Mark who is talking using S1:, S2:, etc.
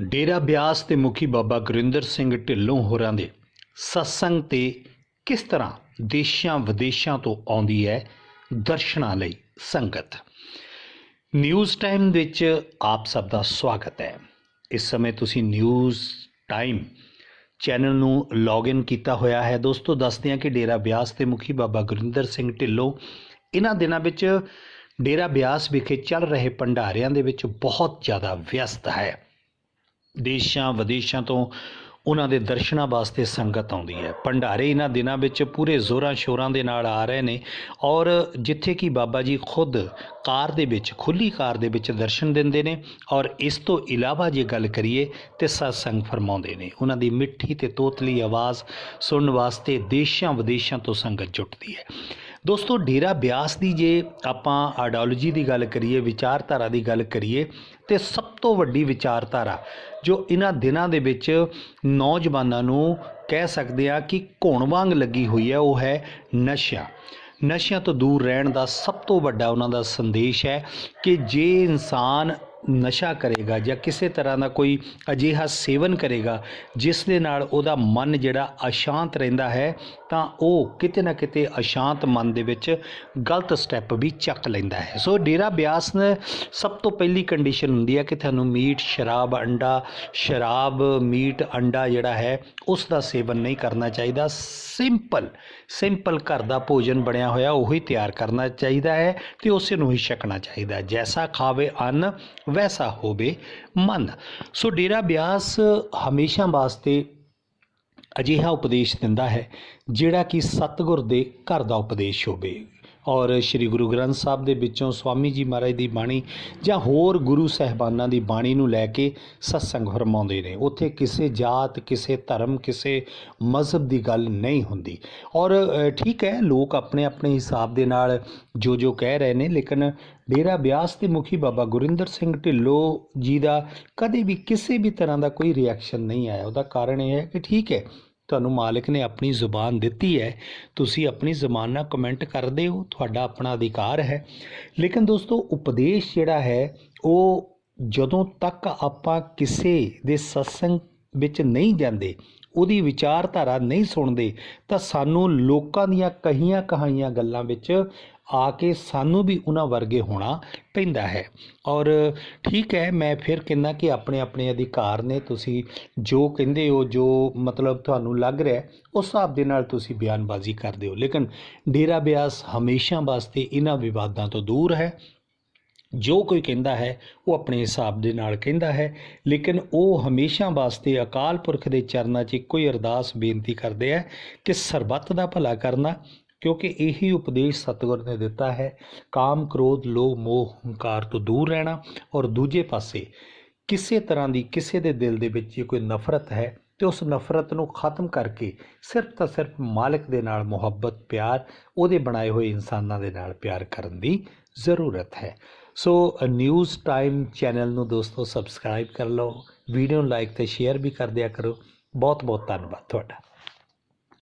S1: ਡੇਰਾ ਬਿਆਸ ਤੇ ਮੁਖੀ ਬਾਬਾ ਗੁਰਿੰਦਰ ਸਿੰਘ ਢਿੱਲੋਂ ਹੋਰਾਂ ਦੇ ਸਤਸੰਗ ਤੇ ਕਿਸ ਤਰ੍ਹਾਂ ਦੇਸ਼ਾਂ ਵਿਦੇਸ਼ਾਂ ਤੋਂ ਆਉਂਦੀ ਹੈ ਦਰਸ਼ਨਾਂ ਲਈ ਸੰਗਤ? ਨਿਊਜ਼ ਟਾਈਮ ਵਿੱਚ ਆਪ ਸਭ ਦਾ ਸਵਾਗਤ ਹੈ। ਇਸ ਸਮੇਂ ਤੁਸੀਂ ਨਿਊਜ਼ ਟਾਈਮ ਚੈਨਲ ਨੂੰ ਲੌਗਇਨ ਕੀਤਾ ਹੋਇਆ ਹੈ। ਦੋਸਤੋ, ਦੱਸਦੇ ਹਾਂ ਕਿ ਡੇਰਾ ਬਿਆਸ ਤੇ ਮੁਖੀ ਬਾਬਾ ਗੁਰਿੰਦਰ ਸਿੰਘ ਢਿੱਲੋਂ ਇਹਨਾਂ ਦਿਨਾਂ ਵਿੱਚ ਡੇਰਾ ਬਿਆਸ ਵਿਖੇ ਚੱਲ ਰਹੇ ਭੰਡਾਰਿਆਂ ਦੇ ਵਿੱਚ ਬਹੁਤ ਜ਼ਿਆਦਾ ਵਿਅਸਤ ਹੈ। ਦੇਸ਼ਾਂ ਵਿਦੇਸ਼ਾਂ ਤੋਂ ਉਹਨਾਂ ਦੇ ਦਰਸ਼ਨਾਂ ਵਾਸਤੇ ਸੰਗਤ ਆਉਂਦੀ ਹੈ। ਭੰਡਾਰੇ ਇਹਨਾਂ ਦਿਨਾਂ ਵਿੱਚ ਪੂਰੇ ਜ਼ੋਰਾਂ ਸ਼ੋਰਾਂ ਦੇ ਨਾਲ ਆ ਰਹੇ ਨੇ ਔਰ ਜਿੱਥੇ ਕਿ ਬਾਬਾ ਜੀ ਖੁਦ ਕਾਰ ਦੇ ਵਿੱਚ ਖੁੱਲੀ ਕਾਰ ਦੇ ਵਿੱਚ ਦਰਸ਼ਨ ਦਿੰਦੇ ਨੇ ਔਰ ਇਸ ਤੋਂ ਇਲਾਵਾ ਜੇ ਗੱਲ ਕਰੀਏ ਤੇ ਸਤਸੰਗ ਫਰਮਾਉਂਦੇ ਨੇ। ਉਹਨਾਂ ਦੀ ਮਿੱਠੀ ਤੇ ਤੋਤਲੀ ਆਵਾਜ਼ ਸੁਣਨ ਵਾਸਤੇ ਦੇਸ਼ਾਂ ਵਿਦੇਸ਼ਾਂ ਤੋਂ ਸੰਗਤ ਜੁਟਦੀ ਹੈ। ਦੋਸਤੋ, ਡੇਰਾ ਬਿਆਸ ਦੀ ਜੇ ਆਪਾਂ ਆਈਡੀਓਲੋਜੀ ਦੀ ਗੱਲ ਕਰੀਏ, ਵਿਚਾਰਧਾਰਾ ਦੀ ਗੱਲ ਕਰੀਏ, ਤੇ ਸਭ ਤੋਂ ਵੱਡੀ ਵਿਚਾਰਧਾਰਾ ਜੋ ਇਹਨਾਂ ਦਿਨਾਂ ਦੇ ਵਿੱਚ ਨੌਜਵਾਨਾਂ ਨੂੰ ਕਹਿ ਸਕਦੇ ਆ ਕਿ ਘੁਣ ਵਾਂਗ ਲੱਗੀ ਹੋਈ ਹੈ, ਉਹ ਹੈ ਨਸ਼ਾ ਨਸ਼ਿਆਂ ਤੋਂ ਦੂਰ ਰਹਿਣ ਦਾ ਸਭ ਤੋਂ ਵੱਡਾ ਉਹਨਾਂ ਦਾ ਸੰਦੇਸ਼ ਹੈ ਕਿ ਜੇ ਇਨਸਾਨ ਨਸ਼ਾ ਕਰੇਗਾ ਜਾਂ ਕਿਸੇ ਤਰ੍ਹਾਂ ਦਾ ਕੋਈ ਅਜਿਹਾ ਸੇਵਨ ਕਰੇਗਾ, ਜਿਸ ਦੇ ਨਾਲ ਉਹਦਾ ਮਨ ਜਿਹੜਾ ਅਸ਼ਾਂਤ ਰਹਿੰਦਾ ਹੈ ਤਾਂ ਉਹ ਕਿਤੇ ਨਾ ਕਿਤੇ ਅਸ਼ਾਂਤ ਮਨ ਦੇ ਵਿੱਚ ਗਲਤ ਸਟੈਪ ਵੀ ਚੱਕ ਲੈਂਦਾ ਹੈ। ਸੋ ਡੇਰਾ ਬਿਆਸ ਨੇ ਸਭ ਤੋਂ ਪਹਿਲੀ ਕੰਡੀਸ਼ਨ ਹੁੰਦੀ ਹੈ ਕਿ ਤੁਹਾਨੂੰ ਮੀਟ, ਸ਼ਰਾਬ, ਅੰਡਾ, ਸ਼ਰਾਬ, ਮੀਟ, ਅੰਡਾ ਜਿਹੜਾ ਹੈ, ਉਸ ਦਾ ਸੇਵਨ ਨਹੀਂ ਕਰਨਾ ਚਾਹੀਦਾ। ਸਿੰਪਲ ਸਿੰਪਲ ਘਰ ਦਾ ਭੋਜਨ ਬਣਿਆ ਹੋਇਆ, ਉਹੀ ਤਿਆਰ ਕਰਨਾ ਚਾਹੀਦਾ ਹੈ ਤੇ ਉਸੇ ਨੂੰ ਹੀ ਛਕਣਾ ਚਾਹੀਦਾ ਜੈਸਾ ਖਾਵੇ ਅੰਨ, ਵੈਸਾ ਹੋਵੇ ਮਨ। ਸੋ ਡੇਰਾ ਬਿਆਸ ਹਮੇਸ਼ਾ ਵਾਸਤੇ ਅਜਿਹਾ ਉਪਦੇਸ਼ ਦਿੰਦਾ ਹੈ ਜਿਹੜਾ ਕਿ ਸਤਿਗੁਰ ਦੇ ਘਰ ਦਾ ਉਪਦੇਸ਼ ਹੋਵੇ। ਔਰ ਸ੍ਰੀ ਗੁਰੂ ਗ੍ਰੰਥ ਸਾਹਿਬ ਦੇ ਵਿੱਚੋਂ ਸਵਾਮੀ ਜੀ ਮਹਾਰਾਜ ਦੀ ਬਾਣੀ ਜਾਂ ਹੋਰ ਗੁਰੂ ਸਹਿਬਾਨਾਂ ਦੀ ਬਾਣੀ ਨੂੰ ਲੈ ਕੇ ਸਤਸੰਗ ਫਰਮਾਉਂਦੇ ਨੇ। ਉੱਥੇ ਕਿਸੇ ਜਾਤ, ਕਿਸੇ ਧਰਮ, ਕਿਸੇ ਮਜ਼ਹਬ ਦੀ ਗੱਲ ਨਹੀਂ ਹੁੰਦੀ। ਔਰ ਠੀਕ ਹੈ, ਲੋਕ ਆਪਣੇ ਆਪਣੇ ਹਿਸਾਬ ਦੇ ਨਾਲ ਜੋ ਜੋ ਕਹਿ ਰਹੇ ਨੇ, ਲੇਕਿਨ ਡੇਰਾ ਬਿਆਸ ਦੇ ਮੁਖੀ ਬਾਬਾ ਗੁਰਿੰਦਰ ਸਿੰਘ ਢਿੱਲੋਂ ਜੀ ਦਾ ਕਦੇ ਵੀ ਕਿਸੇ ਵੀ ਤਰ੍ਹਾਂ ਦਾ ਕੋਈ ਰਿਐਕਸ਼ਨ ਨਹੀਂ ਆਇਆ। ਉਹਦਾ ਕਾਰਨ ਇਹ ਹੈ ਕਿ ਠੀਕ ਹੈ ਤੁਹਾਨੂੰ ਮਾਲਕ ਨੇ ਆਪਣੀ ਜ਼ੁਬਾਨ ਦਿੱਤੀ ਹੈ, ਤੁਸੀਂ ਆਪਣੀ ਜ਼ੁਬਾਨ ਨਾਲ ਕਮੈਂਟ ਕਰਦੇ ਹੋ, ਤੁਹਾਡਾ ਆਪਣਾ ਅਧਿਕਾਰ ਹੈ। ਲੇਕਿਨ ਦੋਸਤੋ, ਉਪਦੇਸ਼ ਜਿਹੜਾ ਹੈ, ਉਹ ਜਦੋਂ ਤੱਕ ਆਪਾਂ ਕਿਸੇ ਦੇ ਸਤਸੰਗ ਵਿੱਚ ਨਹੀਂ ਜਾਂਦੇ, ਉਹਦੀ ਵਿਚਾਰਧਾਰਾ ਨਹੀਂ ਸੁਣਦੇ, ਤਾਂ ਸਾਨੂੰ ਲੋਕਾਂ ਦੀਆਂ ਕਹੀਆਂ ਕਹਾਈਆਂ ਗੱਲਾਂ ਵਿੱਚ ਆ ਕੇ ਸਾਨੂੰ ਵੀ ਉਹਨਾਂ ਵਰਗੇ ਹੋਣਾ ਪੈਂਦਾ ਹੈ। ਔਰ ਠੀਕ ਹੈ, ਮੈਂ ਫਿਰ ਕਹਿੰਦਾ ਕਿ ਆਪਣੇ ਆਪਣੇ ਅਧਿਕਾਰ ਨੇ ਤੁਸੀਂ ਜੋ ਕਹਿੰਦੇ ਹੋ, ਜੋ ਮਤਲਬ ਤੁਹਾਨੂੰ ਲੱਗ ਰਿਹਾ ਉਸ ਹਿਸਾਬ ਦੇ ਨਾਲ ਤੁਸੀਂ ਬਿਆਨਬਾਜ਼ੀ ਕਰਦੇ ਹੋ। ਲੇਕਿਨ ਡੇਰਾ ਬਿਆਸ ਹਮੇਸ਼ਾ ਵਾਸਤੇ ਇਹਨਾਂ ਵਿਵਾਦਾਂ ਤੋਂ ਦੂਰ ਹੈ। ਜੋ ਕੋਈ ਕਹਿੰਦਾ ਹੈ, ਉਹ ਆਪਣੇ ਹਿਸਾਬ ਦੇ ਨਾਲ ਕਹਿੰਦਾ ਹੈ। ਲੇਕਿਨ ਉਹ ਹਮੇਸ਼ਾ ਵਾਸਤੇ ਅਕਾਲ ਪੁਰਖ ਦੇ ਚਰਨਾਂ 'ਚ ਇੱਕੋ ਹੀ ਅਰਦਾਸ ਬੇਨਤੀ ਕਰਦੇ ਆ ਕਿ ਸਰਬੱਤ ਦਾ ਭਲਾ ਕਰਨਾ ਕਿਉਂਕਿ ਇਹੀ ਉਪਦੇਸ਼ ਸਤਿਗੁਰ ਨੇ ਦਿੱਤਾ ਹੈ, ਕਾਮ, ਕ੍ਰੋਧ, ਲੋਭ, ਮੋਹ, ਹੰਕਾਰ ਤੋਂ ਦੂਰ ਰਹਿਣਾ ਔਰ ਦੂਜੇ ਪਾਸੇ ਕਿਸੇ ਤਰ੍ਹਾਂ ਦੀ ਕਿਸੇ ਦੇ ਦਿਲ ਦੇ ਵਿੱਚ ਜੇ ਕੋਈ ਨਫ਼ਰਤ ਹੈ ਤੇ ਉਸ ਨਫ਼ਰਤ ਨੂੰ ਖਤਮ ਕਰਕੇ ਸਿਰਫ ਤਾਂ ਸਿਰਫ ਮਾਲਕ ਦੇ ਨਾਲ ਮੁਹੱਬਤ, ਪਿਆਰ, ਉਹਦੇ ਬਣਾਏ ਹੋਏ ਇਨਸਾਨਾਂ ਦੇ ਨਾਲ ਪਿਆਰ ਕਰਨ ਦੀ ਜ਼ਰੂਰਤ ਹੈ। ਸੋ ਨਿਊਜ਼ ਟਾਈਮ ਚੈਨਲ ਨੂੰ ਦੋਸਤੋ ਸਬਸਕ੍ਰਾਈਬ ਕਰ ਲਓ, ਵੀਡੀਓ ਨੂੰ ਲਾਈਕ ਤੇ ਸ਼ੇਅਰ ਵੀ ਕਰ ਦਿਆ ਕਰੋ। ਬਹੁਤ ਬਹੁਤ ਧੰਨਵਾਦ ਤੁਹਾਡਾ।